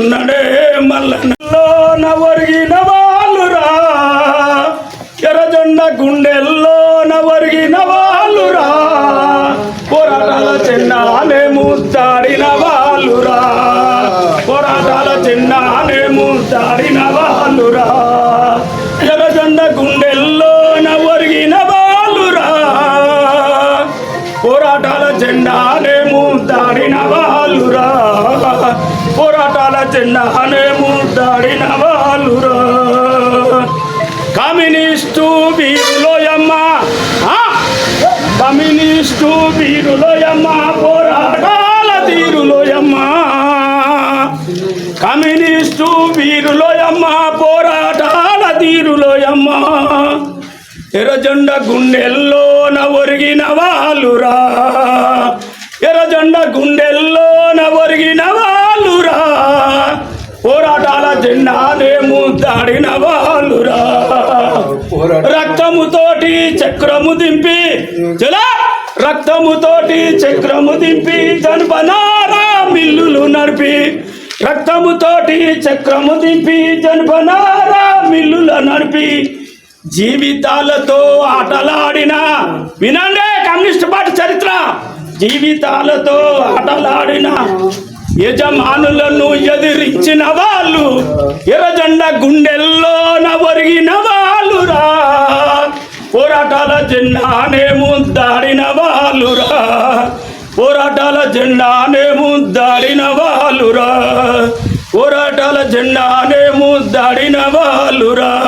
ఉన్నడే మల్లనలో నవరిగిన వాళ్ళురా ఎర్రజొండ గుండెల్లో నవరిగిన వాళ్ళురా పోరాటాల చిన్నానే ముద్దాడిన వాళ్ళురా పోరాటాల చిన్నానే ముద్దాడిన వాళ్ళురా ఎర్రజొండ గుండెల్లో నవరిగిన వాళ్ళురా పోరాటాల జెండానే ముద్దాడిన వాళ్ళు జెండానే ముద్దాడిన వాళ్ళురా కమ్యూనిస్టు వీరులోయమ్మ కమ్యూనిస్టు వీరులోయమ్మ పోరాటాల తీరులోయమ్మ. కమ్యూనిస్టు వీరులోయమ్మ పోరాటాల తీరులోయమ్మ. ఎర్రజెండ గుండెల్లోన ఒరిగిన వాళ్ళురా ఎర్రజెండ గుండెల్లోన ఒరిగిన జెండానే ముద్దాడిన వాళ్ళురా రక్తముతోటి చక్రము దింపి చలా రక్తముతోటి చక్రము దింపి జనపనారా మిల్లులు నడిపి రక్తముతోటి చక్రము దింపి జనపనారా మిల్లుల నడిపి జీవితాలతో ఆటలాడిన వినండి కమ్యూనిస్ట్ పార్టీ చరిత్ర. జీవితాలతో ఆటలాడిన యజమానులను ఎదిరి ఎర్రజెండ గుండెల్లో నవరిగిన వాళ్ళురా. పోరాటాల జెండానే ముద్దాడిన వాళ్ళురా. పోరాటాల జెండానే ముద్దాడిన వాళ్ళురా. పోరాటాల జెండానే ముద్దాడిన వాళ్ళురా.